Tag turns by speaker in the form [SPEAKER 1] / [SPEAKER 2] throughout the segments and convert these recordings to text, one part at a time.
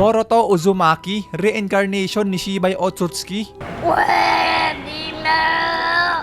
[SPEAKER 1] Boruto Uzumaki, reincarnation ni Shibai Otsutsuki.
[SPEAKER 2] Na!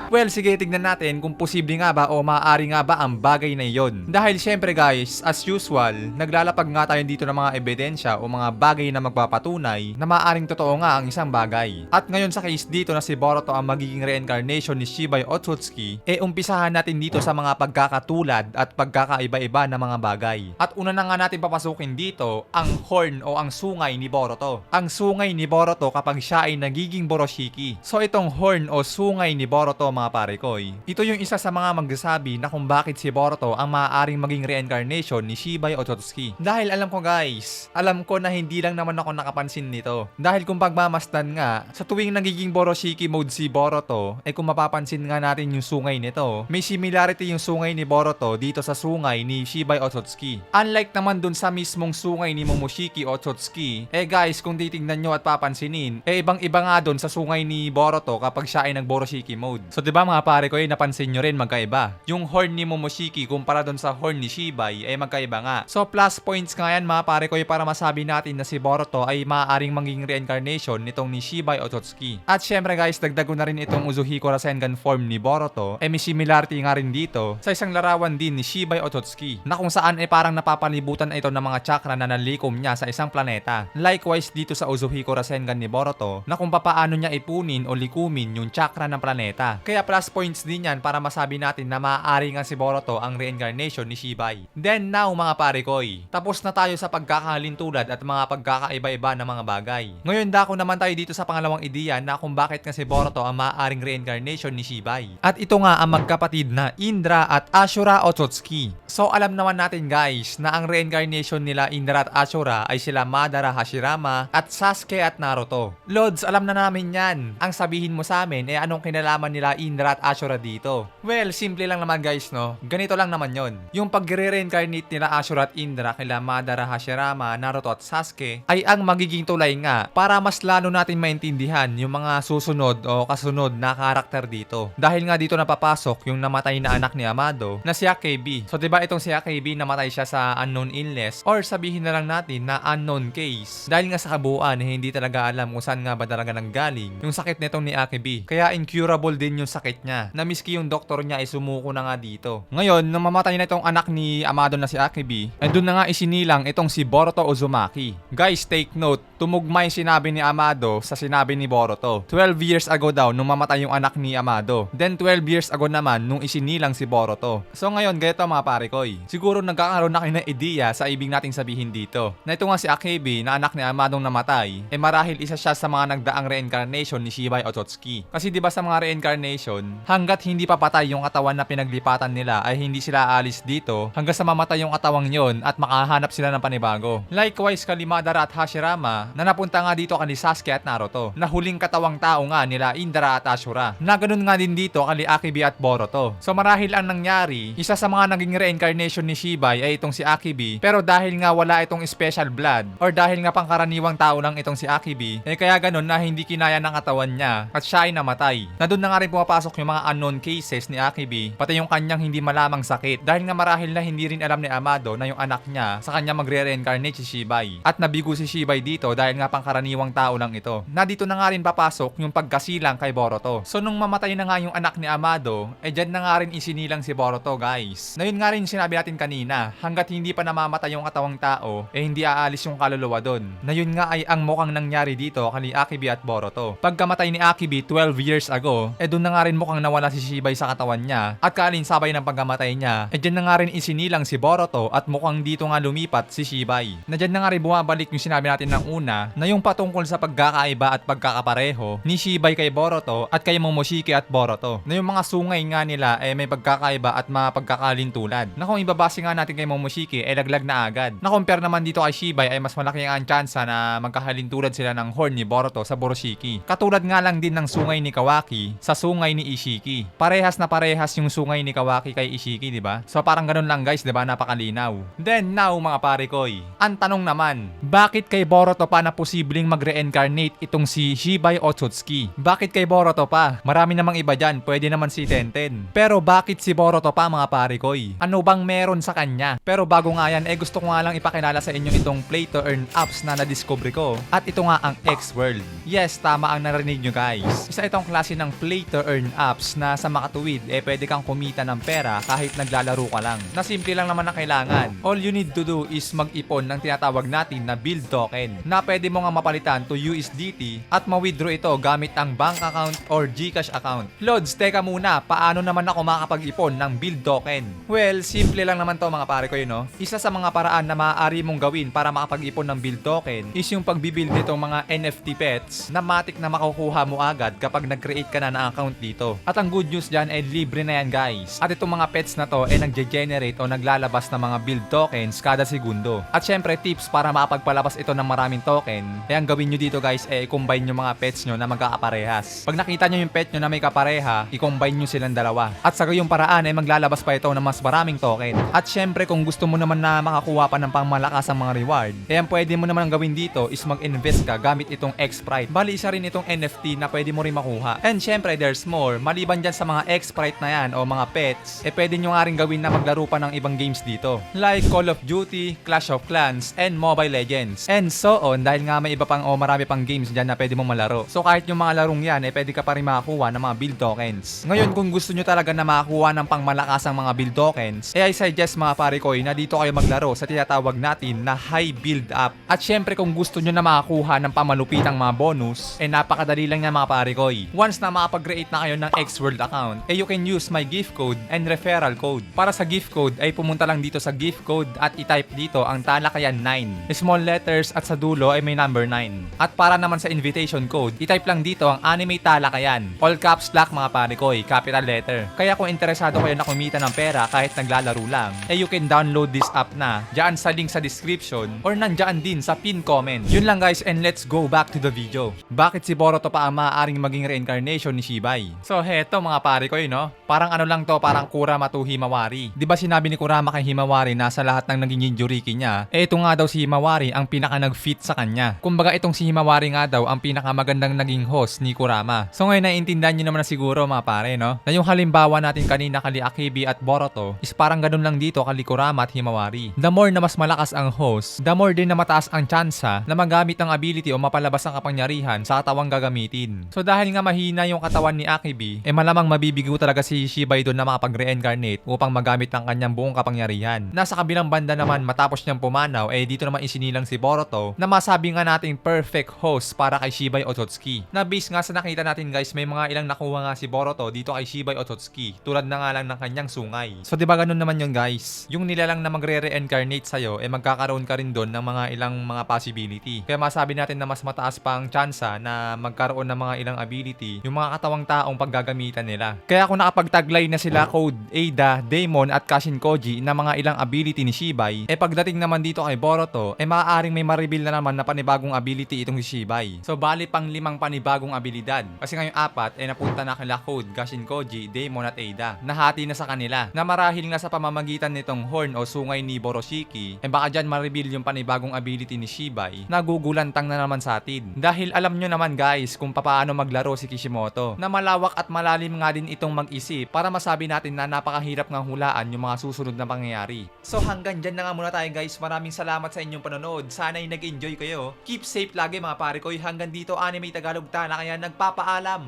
[SPEAKER 1] Well, sige, tignan natin kung posible nga ba o maaari nga ba ang bagay na iyon. Dahil syempre guys, as usual, naglalapag nga tayo dito ng mga ebidensya o mga bagay na magpapatunay na maaring totoo nga ang isang bagay. At ngayon sa case dito na si Boruto ang magiging reincarnation ni Shibai Otsutsuki, e umpisahan natin dito sa mga pagkakatulad at pagkakaiba-iba na mga bagay. At una na nga natin papasukin dito ang horn o ang sungay ni Boruto. Ang sungay ni Boruto kapag siya ay nagiging Boroshiki. So itong horn o sungay ni Boruto mga pare koy, ito yung isa sa mga magsasabi na kung bakit si Boruto ang maaaring maging reincarnation ni Shibai Otsutsuki. Dahil alam ko guys, alam ko na hindi lang naman ako nakapansin nito. Dahil kung pagmamasdan nga, sa tuwing nagiging Boroshiki mode si Boruto, eh kung mapapansin nga natin yung sungay nito, may similarity yung sungay ni Boruto dito sa sungay ni Shibai Otsutsuki. Unlike naman dun sa mismong sungay ni Momoshiki Otsutsuki, eh guys, kung titignan nyo at papansinin, eh ibang iba nga dun sa sungay ni Boruto kapag siya ay nag Boroshiki mode. So 'di ba mga pare ko, eh, napansin nyo rin magkaiba. Yung horn ni Momoshiki kumpara dun sa horn ni Shibai ay magkaiba nga. So plus points nga yan mga pare ko eh, para masabi natin na si Boruto ay maaaring maging reincarnation nitong ni Shibai Otsutsuki. At syempre guys, dagdago na rin itong Uzuhiko Rasengan form ni Boruto, eh may similarity nga rin dito sa isang larawan din ni Shibai Otsutsuki na kung saan ay parang napapalibutan ito ng mga chakra na nalikom niya sa isang planeta. Likewise dito sa Uzuhiko Rasengan ni Boruto na kung papaano niya ipunin o likumin yung chakra ng planeta. Kaya plus points din yan para masabi natin na maaari nga si Boruto ang reincarnation ni Shibai. Then now mga pare koy, tapos na tayo sa pagkakalintulad at mga pagkakaiba-iba ng mga bagay. Ngayon dako naman tayo dito sa pangalawang ideya na kung bakit nga si Boruto ang maaaring reincarnation ni Shibai. At ito nga ang magkapatid na Indra at Ashura Otsutsuki. So alam naman natin guys na ang reincarnation nila Indra at Ashura ay sila Madara Hashirama at Sasuke at Naruto. Lods, alam na namin yan. Ang sabihin mo sa amin eh anong kinalaman nila Indra at Ashura dito? Well, simple lang naman guys no. Ganito lang naman yon. Yung pagre-reincarnate nila Ashura at Indra kila Madara Hashirama, Naruto at Sasuke ay ang magiging tulay nga para mas lalo natin maintindihan yung mga susunod o kasunod na karakter dito. Dahil nga dito napapasok yung namatay na anak ni Amado na si AKB. So 'di ba itong si AKB namatay siya sa unknown illness or sabihin na lang natin na unknown case. Dahil nga sa kabuuan eh, hindi talaga alam kung saan nga ba talaga nanggaling yung sakit nitong ni AKB. Kaya incurable din yung sakit niya. Na miski yung doktor niya ay sumuko na nga dito. Ngayon, nung mamatay na itong anak ni Amado na si AKB, andun na nga isinilang itong si Boruto Uzumaki. Guys, take note, tumugma yung sinabi ni Amado sa sinabi ni Boruto. 12 years ago daw nung mamatay yung anak ni Amado. Then 12 years ago naman nung isinilang si Boruto. So ngayon, ganito mga pare koy. Siguro nagkakaroon na kayo ng ideya sa ibig nating sabihin dito. Na ito nga si AKB na anak ni Amadong namatay, eh marahil isa siya sa mga nagdaang reincarnation ni Shibai Otsutsuki. Kasi di ba sa mga reincarnation, hanggat hindi pa patay yung katawan na pinaglipatan nila ay hindi sila aalis dito hanggang sa mamatay yung katawang yon at makahanap sila ng panibago. Likewise, kali Madara at Hashirama na napunta nga dito kali Sasuke at Naruto na huling katawang tao nga nila Indra at Ashura. Na ganun nga din dito kali Akibi at Boruto. So marahil ang nangyari, isa sa mga naging reincarnation ni Shibai ay itong si Akibi pero dahil nga wala itong special blood or dahil nga pangkaraniwang tao lang itong si Akibi, eh kaya ganun na hindi kinaya ng katawan niya at siya ay namatay. Na doon na nga rin pumapasok yung mga unknown cases ni Akibi pati yung kanyang hindi malamang sakit dahil nga marahil na hindi rin alam ni Amado na yung anak niya sa kanya magre-reincarnate si Shibai. At nabigo si Shibai dito dahil nga pangkaraniwang tao lang ito. Na dito na nga rin papasok yung pagkasilang kay Boruto. So nung mamatay na nga yung anak ni Amado, eh dyan na nga rin isinilang si Boruto guys. Na yun nga rin sinabi natin kanina, hanggat hindi pa namamatay yung katawang tao, eh hindi aalis yung kaluluwa doon. Na yun nga ay ang mukhang nangyari dito kani Akibi at Boruto. Pagkamatay ni Akibi 12 years ago, eh doon na nga rin mukhang nawala si Shibai sa katawan niya at kalin sabay ng pagkamatay niya, eh dyan na nga rin isinilang si Boruto at mukhang dito nga lumipat si Shibai. Na dyan na nga rin bumabalik yung sinabi natin ng una na yung patungkol sa pagkakaiba at pagkakapareho ni Shibai kay Boruto at kay Momoshiki at Boruto. Na yung mga sungay nga nila eh may pagkakaiba at mga pagkakalintulad. Na kung ibabase nga natin kay Momoshiki eh laglag na agad. Na compare naman dito kay Shibai ay mas malaki ang tsansa na magkahalintulad sila ng horn ni Boruto sa Boroshiki. Katulad nga lang din ng sungay ni Kawaki sa sungay sungay ni Ishiki. Parehas na parehas yung sungay ni Kawaki kay Ishiki, di ba? So parang ganun lang guys, di ba? Napakalinaw. Then now mga pare koy, ang tanong naman, bakit kay Boruto pa na posibleng mag-reincarnate itong si Shibai Otsutsuki? Bakit kay Boruto pa? Marami namang iba dyan, pwede naman si Tenten. Pero bakit si Boruto pa mga pare koy? Ano bang meron sa kanya? Pero bago nga yan, eh gusto ko nga lang ipakilala sa inyo itong play to earn apps na na-discover ko. At ito nga ang X-World. Yes, tama ang narinig nyo guys. Isa itong klase ng play to earn apps na sa makatuwid, eh pwede kang kumita ng pera kahit naglalaro ka lang. Na simple lang naman ang kailangan. All you need to do is mag-ipon ng tinatawag natin na build token na pwede mo nga mapalitan to USDT at ma-withdraw ito gamit ang bank account or GCash account. Lods, teka muna, paano naman ako makakapag-ipon ng build token? Well, simple lang naman to mga pare ko yun, no? Isa sa mga paraan na maaari mong gawin para makapag-ipon ng build token is yung pagbibuild nitong mga NFT pets na matik na makukuha mo agad kapag nag-create ka na ng account dito. At ang good news dyan ay libre na yan guys. At itong mga pets na to ay nagge-generate o naglalabas ng mga build tokens kada segundo. At syempre tips para makapagpalabas ito ng maraming token, ay ang gawin nyo dito guys ay i-combine yung mga pets nyo na magkakaparehas. Pag nakita nyo yung pet nyo na may kapareha, i-combine nyo silang dalawa. At sa gayong paraan ay maglalabas pa ito ng mas maraming token. At syempre kung gusto mo naman na makakuha pa ng pangmalakas ang mga reward, eh ang pwede mo naman ang gawin dito is mag-invest ka gamit itong X-Sprite. Bali isa rin itong NFT na pwede mo rin makuha. And syempre there's more. Maliban dyan sa mga X-Sprite na yan o mga pets, eh pwede nyo nga rin gawin na maglaro pa ng ibang games dito. Like Call of Duty, Clash of Clans, and Mobile Legends. And so on dahil nga may iba pang o marami pang games dyan na pwede mong malaro. So kahit yung mga larong yan, eh pwede ka pa rin makakuha ng mga build tokens. Ngayon kung gusto nyo talaga na makakuha ng pangmalakasang mga build tokens, eh I suggest mga pare ko na dito kayo maglaro sa tinatawag natin na high build up. At syempre kung gusto nyo na makakuha ng pamalupitang mga bonus, eh napakadali lang yan mga pare ko. Once na makapag-create na kayo ng X-World account, eh you can use my gift code and referral code. Para sa gift code ay pumunta lang dito sa gift code at i-type dito ang talakayan 9. Small letters at sa dulo ay may number 9. At para naman sa invitation code, i-type lang dito ang anime talakayan. All caps lock mga pare ko, capital letter. Kaya kung interesado kayo na kumita ng pera kahit naglalaro lang, eh you can download this app na dyan sa link sa description or nandyan din sa pin comment. Yun lang guys and let's go back to the video. Bakit si Boruto pa ang maaaring maging reincarnation ni Shibai? So heto mga pare ko yun no, parang ano lang to, parang Kurama to Himawari. Di ba sinabi ni Kurama kay Himawari na sa lahat ng naging Jinjuriki niya, eh ito nga daw si Himawari ang pinaka nag-fit sa kanya. Kumbaga itong si Himawari nga daw ang pinakamagandang naging host ni Kurama. So ngayon naiintindihan nyo naman na siguro mga pare no, na yung halimbawa natin kanina kali Akibi at Boruto is parang ganun lang dito kali Kurama at Himawari. The more na mas malakas ang host, the more din na mataas ang tsansa na magamit ang ability o mapalabas ang kapangyarihan sa katawang gagamitin. So dahil nga mahina yung katawan ni Akibi, eh malamang mabibigo talaga si Shibai doon na makapag-reincarnate upang magamit ang kanyang buong kapangyarihan. Nasa kabilang banda naman matapos niyang pumanaw, eh dito naman isinilang si Boruto na masabi nga nating perfect host para kay Shibai Otsutsuki. Na base nga sa nakita natin guys, may mga ilang nakuha nga si Boruto dito kay Shibai Otsutsuki tulad na nga lang ng kanyang sungay. So 'di ba ganun naman yun guys? Yung nilalang na magre-reincarnate sa'yo, eh magkakaroon ka rin doon ng mga ilang mga possibility. Kaya masabi natin na mas mataas pa ang tsansa na magkaroon ng mga ilang ability yung mga katawang taong paggagamitan nila. Kaya kung nakapagtaglay na sila Code, Ada, Daemon at Kashin Koji na mga ilang ability ni Shibai, eh pagdating naman dito kay Boruto, eh maaaring may ma-reveal na naman na panibagong ability itong si Shibai. So bali pang limang panibagong abilidad. Kasi ngayong apat, eh napunta na kila Code, Kashin Koji, Daemon at Ada. Nahati na sa kanila. Na marahil nga sa pamamagitan nitong horn o sungay ni Boroshiki, eh baka dyan ma-reveal yung panibagong ability ni Shibai, nagugulantang na naman sa atin. Dahil alam nyo naman guys kung paano maglaro si Kishimoto, na malawak at malalim nga din itong mag-isip para masabi natin na napakahirap ng hulaan yung mga susunod na pangyayari. So hanggang dyan na nga muna tayo guys. Maraming salamat sa inyong panonood. Sana'y nag-enjoy kayo. Keep safe lagi mga pare ko. Hanggang dito Anime Tagalog Tala kaya nagpapaalam.